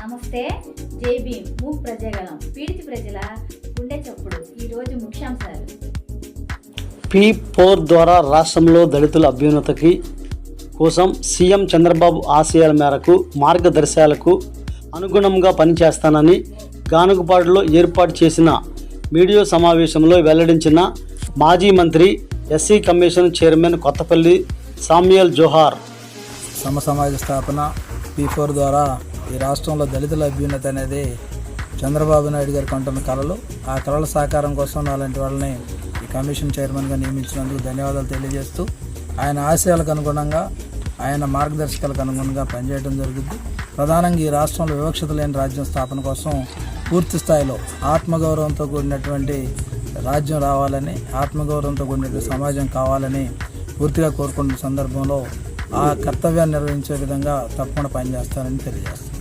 జై భీమ్. మూక్ ప్రజాగలం పీడిత ప్రజల గుండె చప్పుడు. ఈరోజు ముఖ్యాంశాలు. పీ ఫోర్ ద్వారా రాష్ట్రంలో దళితుల అభ్యున్నతికి కోసం సీఎం చంద్రబాబు ఆశయాల మేరకు మార్గదర్శకాలకు అనుగుణంగా పనిచేస్తానని గానుగుపాడులో ఏర్పాటు చేసిన మీడియా సమావేశంలో వెల్లడించిన మాజీ మంత్రి SC commission chairman Kothapalli Samuel జోహార్. సమ సమాజ స్థాపన పీ ఫోర్ ద్వారా ఈ రాష్ట్రంలో దళితుల అభ్యున్నత అనేది చంద్రబాబు నాయుడు గారికి అంటున్న కళలు. ఆ కళల సహకారం కోసం అలాంటి వాళ్ళని ఈ కమిషన్ చైర్మన్గా నియమించినందుకు ధన్యవాదాలు తెలియజేస్తూ ఆయన ఆశయాలకు అనుగుణంగా ఆయన మార్గదర్శకాలకు అనుగుణంగా పనిచేయడం జరుగుతుంది ప్రధానంగా ఈ రాష్ట్రంలో వివక్షత లేని రాజ్యం స్థాపన కోసం పూర్తి స్థాయిలో ఆత్మగౌరవంతో కూడినటువంటి రాజ్యం రావాలని ఆత్మగౌరవంతో కూడినటువంటి సమాజం కావాలని పూర్తిగా కోరుకున్న సందర్భంలో ఆ కర్తవ్యాన్ని నిర్వహించే విధంగా తప్పకుండా పనిచేస్తానని తెలియజేస్తాను.